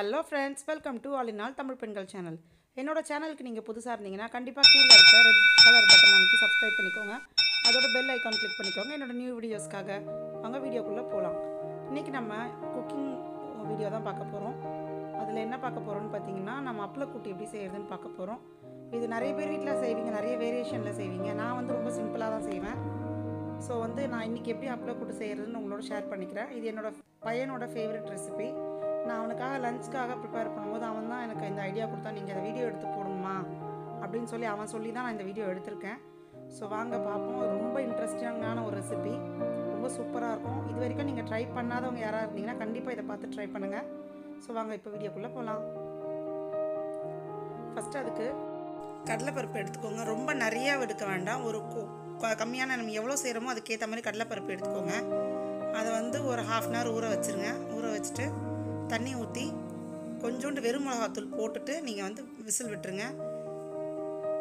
Hello friends welcome to all in all Tamil பெண்கள் channel என்னோடய சேனலுக்கு நீங்கள் புதுசாக இருந்தீங்கன்னா கண்டிப்பாக கீழே இருக்க ரெட் கலர் பட்டன் அமைக்கி சப்ஸ்கிரைப் பண்ணிக்கோங்க. அதோட பெல் ஐக்கான் கிளிக் பண்ணிக்கோங்க. என்னோட நியூ வீடியோஸ்க்காக அவங்க வீடியோக்குள்ளே போகலாம் இன்றைக்கி நம்ம குக்கிங் வீடியோ தான் பார்க்க போகிறோம் அதில் என்ன பார்க்க போகிறோம்னு பார்த்தீங்கன்னா நம்ம அப்பள கூட்டி எப்படி செய்கிறதுன்னு பார்க்க போகிறோம் இது நிறைய பேர் வீட்டில் செய்வீங்க நிறைய வேரியேஷனில் செய்வீங்க. நான் வந்து ரொம்ப சிம்பிளாக தான் செய்வேன். ஸோ வந்து நான் இன்றைக்கி எப்படி அப்பள கூட்டு செய்கிறதுன்னு உங்களோட ஷேர் பண்ணிக்கிறேன். இது என்னோடய பையனோட ஃபேவரட் ரெசிபி நான் அவனுக்காக லஞ்சுக்காக ப்ரிப்பேர் பண்ணும்போது அவன் தான் எனக்கு இந்த ஐடியா கொடுத்தா நீங்கள் இந்த வீடியோ எடுத்து போடணுமா அப்படின்னு சொல்லி அவன் சொல்லி தான் நான் இந்த வீடியோ எடுத்திருக்கேன். ஸோ வாங்க பார்ப்போம். ரொம்ப இன்ட்ரெஸ்டிங்கான ஒரு ரெசிபி ரொம்ப சூப்பராக இருக்கும். இது வரைக்கும் நீங்கள் ட்ரை பண்ணாதவங்க யாராக இருந்தீங்கன்னா கண்டிப்பாக இதை பார்த்து ட்ரை பண்ணுங்கள் ஸோ வாங்க இப்போ வீடியோக்குள்ளே போகலாம் ஃபஸ்ட்டு அதுக்கு கடலைப்பருப்பு எடுத்துக்கோங்க. ரொம்ப நிறையா எடுக்க வேண்டாம். ஒரு கம்மியான நம்ம எவ்வளோ செய்கிறோமோ அதுக்கேற்ற மாதிரி கடலைப்பருப்பு எடுத்துக்கோங்க. அதை வந்து ஒரு ஹாஃப் அன் ஹவர் ஊற வச்சுருங்க. ஊற வச்சுட்டு தண்ணி ஊற்றி கொஞ்சோண்டு வெறும் மிளகாத்தூள் போட்டுட்டு நீங்கள் வந்து விசில் விட்டுருங்க.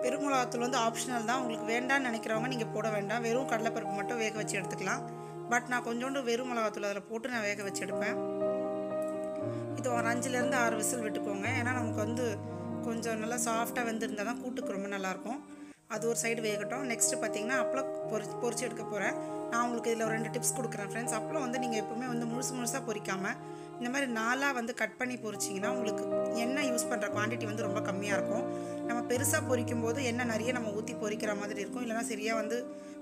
வெறும் மிளகாத்தூள் வந்து ஆப்ஷனல் தான். உங்களுக்கு வேண்டாம்னு நினைக்கிறவங்க நீங்கள் போட வேண்டாம். வெறும் கடலைப்பருப்பு மட்டும் வேக வச்சு எடுத்துக்கலாம். பட் நான் கொஞ்சோண்டு வெறும் மிளகாத்தூள் அதில் போட்டு நான் வேக வச்சு எடுப்பேன். இது ஒரு அஞ்சுலேருந்து ஆறு விசில் விட்டுக்கோங்க. ஏன்னா நமக்கு வந்து கொஞ்சம் நல்லா சாஃப்டாக வெந்திருந்தால் தான் கூட்டுக்கு ரொம்ப நல்லாயிருக்கும். அது ஒரு சைடு வேகட்டும். நெக்ஸ்ட்டு பார்த்தீங்கன்னா அப்பளம் பொரி பொரிச்சு எடுக்க போகிறேன் நான் உங்களுக்கு இதில் ஒரு ரெண்டு டிப்ஸ் கொடுக்குறேன் ஃப்ரெண்ட்ஸ் அப்பளம் வந்து நீங்கள் எப்பவுமே வந்து முழுசு முழுசாக பொரிக்காமல் இந்த மாதிரி நாலாக வந்து கட் பண்ணி பொரிச்சிங்கன்னா உங்களுக்கு எண்ணெய் யூஸ் பண்ணுற குவான்டிட்டி வந்து ரொம்ப கம்மியாக இருக்கும். நம்ம பெருசாக பொரிக்கும் போது எண்ணெய் நிறைய நம்ம ஊற்றி பொரிக்கிற மாதிரி இருக்கும். இல்லைனா சரியாக வந்து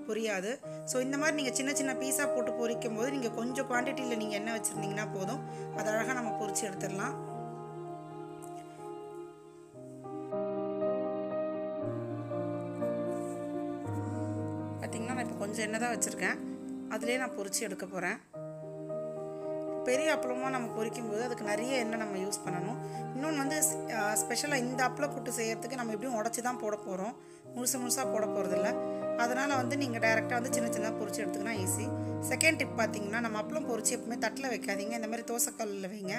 பொரியாது. ஸோ இந்த மாதிரி நீங்கள் சின்ன சின்ன பீஸாக போட்டு பொரிக்கும் போது நீங்கள் கொஞ்சம் குவான்டிட்டியில் நீங்கள் எண்ணெய் வச்சுருந்தீங்கன்னா போதும். அது அழகாக நம்ம பொறிச்சு எடுத்துடலாம். பார்த்தீங்கன்னா நான் இப்போ கொஞ்சம் எண்ணெய் தான் வச்சுருக்கேன். அதுலேயே நான் பொறிச்சு எடுக்க போகிறேன் பெரிய அப்பளமாக நம்ம பொரிக்கும் போது அதுக்கு நிறைய எண்ணெய் நம்ம யூஸ் பண்ணணும். இன்னொன்று வந்து ஸ்பெஷலாக இந்த அப்பளம் கூட்டு செய்கிறதுக்கு நம்ம எப்படியும் உடச்சி தான் போட போகிறோம் முழுசு முழுசாக போட போகிறதில்ல அதனால் வந்து நீங்கள் டைரெக்டாக வந்து சின்ன சின்னதாக பொரிச்சு எடுத்துக்கினா ஈஸி செகண்ட் டிப் பார்த்தீங்கன்னா நம்ம அப்பளம் பொரிச்சு எப்பவுமே தட்டில் வைக்காதீங்க. இந்த மாதிரி தோசைக்கல்லில் வைங்க.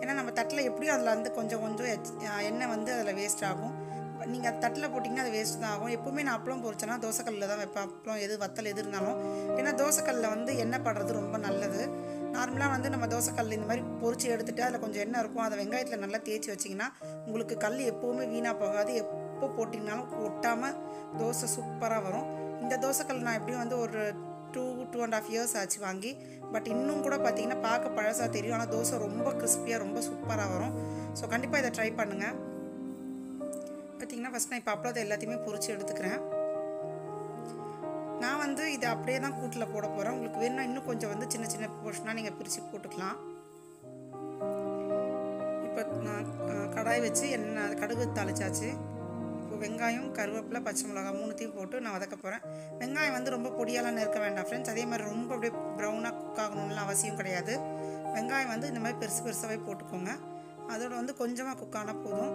ஏன்னா நம்ம தட்டில் எப்படியும் அதில் வந்து கொஞ்சம் கொஞ்சம் எச்- எண்ணெய் வந்து அதில் வேஸ்ட் ஆகும். நீங்கள் தட்டில் போட்டிங்கன்னா அது வேஸ்ட் தான் ஆகும். எப்பவுமே நான் அப்பளம் பொறிச்சேன்னா தோசைக்கல்லில் தான் வைப்பேன். அப்பளம் எது வத்தல் எது இருந்தாலும். ஏன்னா தோசைக்கல்லில் வந்து எண்ணெய் படுறது ரொம்ப நல்லது. நார்மலாக வந்து நம்ம தோசைக்கல் இந்த மாதிரி பொரிச்சு எடுத்துகிட்டு அதில் கொஞ்சம் எண்ணெய் இருக்கும். அதை வெங்காயத்தில் நல்லா தேய்ச்சி வச்சிங்கன்னா உங்களுக்கு கல் எப்போவுமே வீணாக போகாது. எப்போ போட்டிங்கனாலும் ஒட்டாமல் தோசை சூப்பராக வரும். இந்த தோசைக்கல் நான் எப்படியும் வந்து ஒரு two two and half years ஆச்சு வாங்கி. பட் இன்னும் கூட பார்த்தீங்கன்னா பார்க்க பழசாக தெரியும். ஆனால் தோசை ரொம்ப கிறிஸ்பியாக ரொம்ப சூப்பராக வரும். ஸோ கண்டிப்பாக இதை ட்ரை பண்ணுங்கள் பார்த்தீங்கன்னா ஃபஸ்ட் நான் இப்போ அப்பளத்தை எல்லாத்தையுமே பொறிச்சு எடுத்துக்கிறேன். வந்து இதை அப்படியே தான் கூட்டில் போட போகிறேன் உங்களுக்கு வேணும்னா இன்னும் கொஞ்சம் வந்து சின்ன சின்ன போர்ஷனாக நீங்கள் பிரித்து போட்டுக்கலாம். இப்போ நான் கடாய் வச்சு எண்ணெய் கடுகு தாளிச்சாச்சு. இப்போ வெங்காயம் கருவேப்பிலை பச்சை மிளகாய் மூணுத்தையும் போட்டு நான் வதக்க போகிறேன் வெங்காயம் வந்து ரொம்ப பொடியாலாம் நிற்க வேண்டாம் ஃப்ரெண்ட்ஸ் அதே மாதிரி ரொம்ப அப்படியே ப்ரௌனாக குக் ஆகணும்லாம் அவசியம் கிடையாது. வெங்காயம் வந்து இந்த மாதிரி பெருசு பெருசாகவே போட்டுக்கோங்க. அதோட வந்து கொஞ்சமாக குக் ஆனால் போதும்.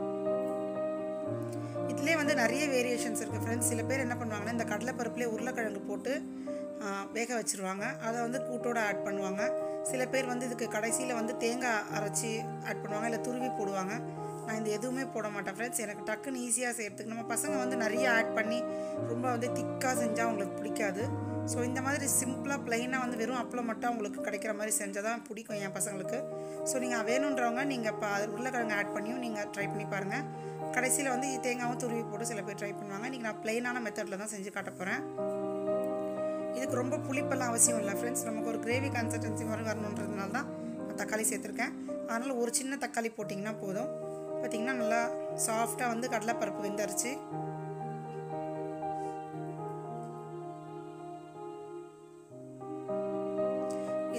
இதுலேயே வந்து நிறைய வேரியேஷன்ஸ் இருக்குது ஃப்ரெண்ட்ஸ் சில பேர் என்ன பண்ணுவாங்கன்னா இந்த கடலைப்பருப்புலேயே உருளைக்கிழங்கு போட்டு வேக வச்சுருவாங்க. அதை வந்து கூட்டோடு ஆட் பண்ணுவாங்க. சில பேர் வந்து இதுக்கு கடைசியில் வந்து தேங்காய் அரைச்சி ஆட் பண்ணுவாங்க. இல்லை துருவி போடுவாங்க. நான் இந்த எதுவுமே போட மாட்டேன். ஃப்ரெண்ட்ஸ் எனக்கு டக்குன்னு ஈஸியாக செய்கிறதுக்கு நம்ம பசங்க வந்து நிறைய ஆட் பண்ணி ரொம்ப வந்து திக்காக செஞ்சால் அவங்களுக்கு பிடிக்காது. ஸோ இந்த மாதிரி சிம்பிளாக ப்ளைனாக வந்து வெறும் அப்பளம் மட்டும் அவங்களுக்கு கிடைக்கிற மாதிரி செஞ்சால் தான் பிடிக்கும் என் பசங்களுக்கு. ஸோ நீங்கள் வேணுன்றவங்க நீங்கள் இப்போ அது உருளைக்கிழங்கு ஆட் பண்ணியும் நீங்கள் ட்ரை பண்ணி பாருங்கள் கடைசியில் வந்து தேங்காவும் துருவி போட்டு சில பேர் ட்ரை பண்ணுவாங்க. நீங்கள் நான் ப்ளைனான மெத்தடில் தான் செஞ்சு காட்ட போகிறேன் இதுக்கு ரொம்ப புளிப்பெல்லாம் அவசியம் இல்லை ஃப்ரெண்ட்ஸ் நமக்கு ஒரு கிரேவி கன்சிஸ்டன்சி மாதிரி வரணுன்றதுனால தான் நான் தக்காளி சேர்த்துருக்கேன். அதனால் ஒரு சின்ன தக்காளி போட்டிங்கன்னா போதும். பார்த்தீங்கன்னா நல்லா சாஃப்டாக வந்து கடலைப்பருப்பு வெந்தரிச்சு.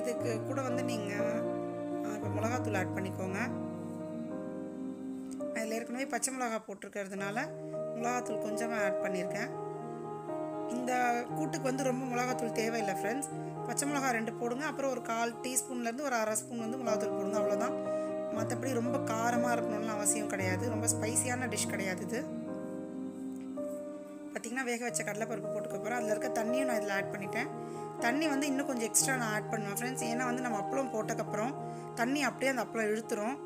இதுக்கு கூட வந்து நீங்கள் இப்போ மிளகாத்தூள் ஆட் பண்ணிக்கோங்க. அதில் ஏற்கனவே பச்சை மிளகா போட்டிருக்கிறதுனால மிளகாத்தூள் கொஞ்சமாக ஆட் பண்ணியிருக்கேன் இந்த கூட்டுக்கு வந்து ரொம்ப மிளகாத்தூள் தேவையில்லை ஃப்ரெண்ட்ஸ் பச்சை மிளகா ரெண்டு போடுங்க அப்புறம் ஒரு கால் டீஸ்பூன்லேருந்து ஒரு அரை ஸ்பூன் வந்து மிளகாத்தூள் போடுங்க அவ்வளோதான் மற்றபடி ரொம்ப காரமாக இருக்கணும்னு அவசியம் கிடையாது. ரொம்ப ஸ்பைசியான டிஷ் கிடையாது இது. பார்த்திங்கன்னா வேக வச்ச கடலைப்பருப்பு போட்டுக்க போகிறேன் அதில் இருக்க தண்ணியும் நான் இதில் ஆட் பண்ணிட்டேன். தண்ணி வந்து இன்னும் கொஞ்சம் எக்ஸ்ட்ரா நான் ஆட் பண்ணுவேன் ஃப்ரெண்ட்ஸ் ஏன்னா வந்து நம்ம அப்பளம் போட்டக்கப்புறம் தண்ணி அப்படியே அந்த அப்பளம் இழுத்துரும்.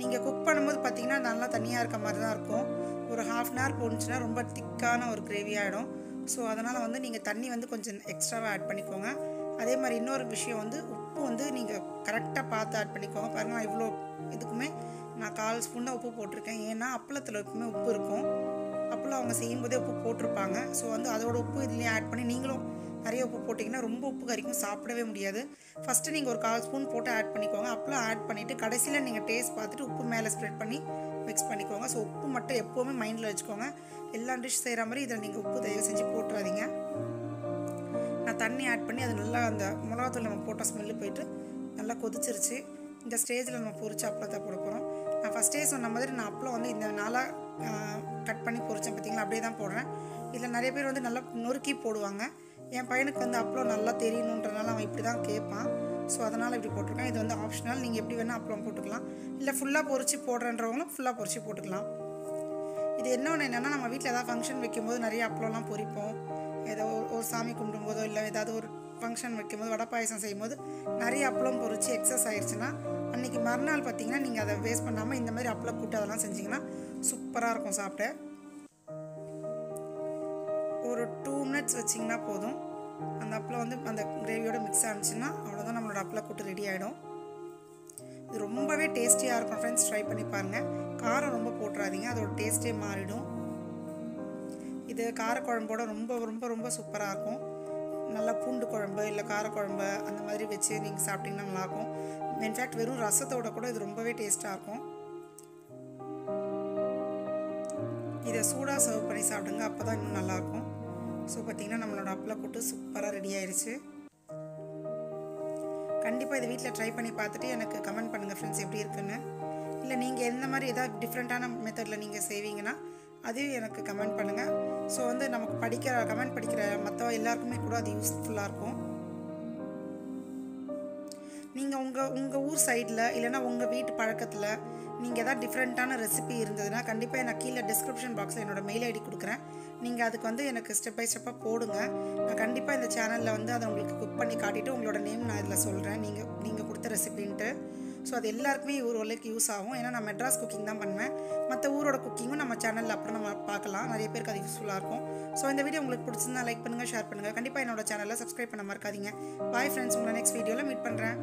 நீங்கள் குக் பண்ணும்போது பார்த்தீங்கன்னா நல்லா தண்ணியாக இருக்க மாதிரி தான் இருக்கும். ஒரு ஹாஃப் அன் ஹவர் போணுச்சுன்னா ரொம்ப திக்கான ஒரு கிரேவி ஆகிடும் ஸோ அதனால் வந்து நீங்கள் தண்ணி வந்து கொஞ்சம் எக்ஸ்ட்ராவாக ஆட் பண்ணிக்கோங்க. அதே மாதிரி இன்னொரு விஷயம் வந்து உப்பு வந்து நீங்கள் கரெக்டாக பார்த்து ஆட் பண்ணிக்கோங்க. பாருங்கள் நான் இவ்வளோ இதுக்குமே நான் கால் ஸ்பூன் தான் உப்பு போட்டிருக்கேன். ஏன்னா அப்பளத்தில் எப்பவுமே உப்பு இருக்கும். அப்பளம் அவங்க செய்யும்போதே உப்பு போட்டிருப்பாங்க. ஸோ வந்து அதோட உப்பு இதுலேயும் ஆட் பண்ணி நீங்களும் நிறைய உப்பு போட்டிங்கன்னா ரொம்ப உப்பு கறிக்கும் சாப்பிடவே முடியாது. ஃபஸ்ட்டு நீங்கள் ஒரு கால் ஸ்பூன் போட்டு ஆட் பண்ணிக்கோங்க. அப்பளம் ஆட் பண்ணிவிட்டு கடைசியில் நீங்கள் டேஸ்ட் பார்த்துட்டு உப்பு மேலே ஸ்ப்ரெட் பண்ணி மிக்ஸ் பண்ணிக்கோங்க. ஸோ உப்பு மட்டும் எப்போவுமே மைண்டில் வச்சுக்கோங்க. எல்லா டிஷ் செய்கிற மாதிரி இதில் நீங்கள் உப்பு தயவு செஞ்சு போட்டுறாதீங்க. நான் தண்ணி ஆட் பண்ணி அது நல்லா அந்த மிளகாத்தூள் நம்ம போட்ட ஸ்மெல்லு போயிட்டு நல்லா கொதிச்சிருச்சு. இந்த ஸ்டேஜில் நம்ம பொரிச்சு அப்பளத்தை போட போகிறோம் நான் ஃபஸ்ட்டே சொன்ன மாதிரி நான் அப்பளம் வந்து இந்த நாளாக கட் பண்ணி பொறிச்சேன் பார்த்தீங்களா? அப்படியே தான் போடுறேன். இதில் நிறைய பேர் வந்து நல்லா நொறுக்கி போடுவாங்க. என் பையனுக்கு வந்து அப்புறம் நல்லா தெரியணுன்றனால அவன் இப்படி தான் கேட்பான். ஸோ அதனால் இப்படி போட்டிருக்கேன். இது வந்து ஆப்ஷனல் நீங்கள் எப்படி வேணால் அப்பளம் போட்டுக்கலாம். இல்லை ஃபுல்லாக பொறிச்சு போடுறன்றவங்களும் ஃபுல்லாக பொறிச்சு போட்டுக்கலாம். இது இன்னொன்று என்னென்னா நம்ம வீட்டில் ஏதாவது ஃபங்க்ஷன் வைக்கும்போது நிறைய அப்பளம்லாம் பொரிப்போம். ஏதோ ஒரு- ஒரு சாமி கும்பிடும்போதோ இல்லை ஏதாவது ஒரு ஃபங்க்ஷன் வைக்கும்போது வடை பாயசம் செய்யும்போது நிறைய அப்பளம் பொரிச்சு எக்ஸஸ் ஆயிடுச்சுன்னா அன்றைக்கி மறுநாள் பார்த்தீங்கன்னா நீங்கள் அதை வேஸ்ட் பண்ணாமல் இந்த மாதிரி அப்பளம் கூட்டு அதெல்லாம் செஞ்சிங்கன்னா சூப்பராக இருக்கும் சாப்பிட. ஒரு டூ மினிட்ஸ் வச்சிங்கன்னா போதும். அந்த அப்பளம் வந்து அந்த கிரேவியோட மிக்ஸ் ஆனிச்சுன்னா அவ்வளோதான் நம்மளோட அப்பளம் கூட்டு ரெடி ஆகிடும் இது ரொம்பவே டேஸ்டியாக இருக்கும் ஃப்ரெண்ட்ஸ் ட்ரை பண்ணி பாருங்கள் காரம் ரொம்ப போட்டுறாதீங்க அதோட டேஸ்ட்டே மாறிடும். இது காரக்குழம்போட ரொம்ப ரொம்ப ரொம்ப சூப்பராக இருக்கும். நல்லா பூண்டு குழம்பு இல்லை காரக்குழம்பு அந்த மாதிரி வச்சு நீங்கள் சாப்பிட்டிங்கன்னா நல்லாயிருக்கும் இன்ஃபேக்ட் வெறும் ரசத்தோட கூட இது ரொம்பவே டேஸ்ட்டாக இருக்கும். இதை சூடாக சர்வ் பண்ணி சாப்பிடுங்க அப்போ தான் இன்னும் நல்லாயிருக்கும் ஸோ பார்த்தீங்கன்னா நம்மளோட அப்பளை கூட்டு சூப்பராக ரெடி ஆயிடுச்சு கண்டிப்பாக இதை வீட்டில் ட்ரை பண்ணி பார்த்துட்டு எனக்கு கமெண்ட் பண்ணுங்கள் ஃப்ரெண்ட்ஸ் எப்படி இருக்குன்னு. இல்லை நீங்கள் எந்த மாதிரி ஏதாவது டிஃப்ரெண்ட்டான மெத்தடில் நீங்கள் செய்வீங்கன்னா அதையும் எனக்கு கமெண்ட் பண்ணுங்கள் ஸோ வந்து நமக்கு படிக்கிற கமெண்ட் படிக்கிற மற்ற எல்லாருக்குமே கூட அது யூஸ்ஃபுல்லாக இருக்கும். நீங்கள் உங்கள் உங்கள் ஊர் சைடில் இல்லைன்னா உங்கள் வீட்டு பழக்கத்தில் நீங்கள் எதாவது டிஃப்ரெண்ட்டான ரெசிபி இருந்ததுன்னா கண்டிப்பாக நான் கீழே டிஸ்கிரிப்ஷன் பாக்ஸில் என்னோட மெயில் ஐடி கொடுக்குறேன். நீங்கள் அதுக்கு வந்து எனக்கு ஸ்டெப் பை ஸ்டெப்பாக போடுங்க. நான் கண்டிப்பாக இந்த சேனலில் வந்து அதை உங்களுக்கு குக் பண்ணி காட்டிட்டு உங்களோட நேம் நான் இதில் சொல்கிறேன் நீங்கள் நீங்கள் கொடுத்த ரெசிபின்ட்டு ஸோ அது எல்லாருக்குமே ஒரு ஓரளவுக்கு யூஸ் ஆகும். ஏன்னா நான் மெட்ராஸ் குக்கிங் தான் பண்ணுவேன். மற்ற ஊரோட குக்கிங்கும் நம்ம சேனலில் அப்புறம் நம்ம பார்க்கலாம். நிறைய பேருக்கு அது யூஸ்ஃபுல்லாக இருக்கும். ஸோ இந்த வீடியோ உங்களுக்கு பிடிச்சிருந்தா லைக் பண்ணுங்கள் ஷேர் பண்ணுங்கள் கண்டிப்பாக என்னோட சேனலில் சப்ஸ்கிரைப் பண்ண மறக்காதீங்க. பாய் ஃப்ரெண்ட்ஸ் உங்களை நெக்ஸ்ட் வீடியோவில் மீட் பண்ணுறேன்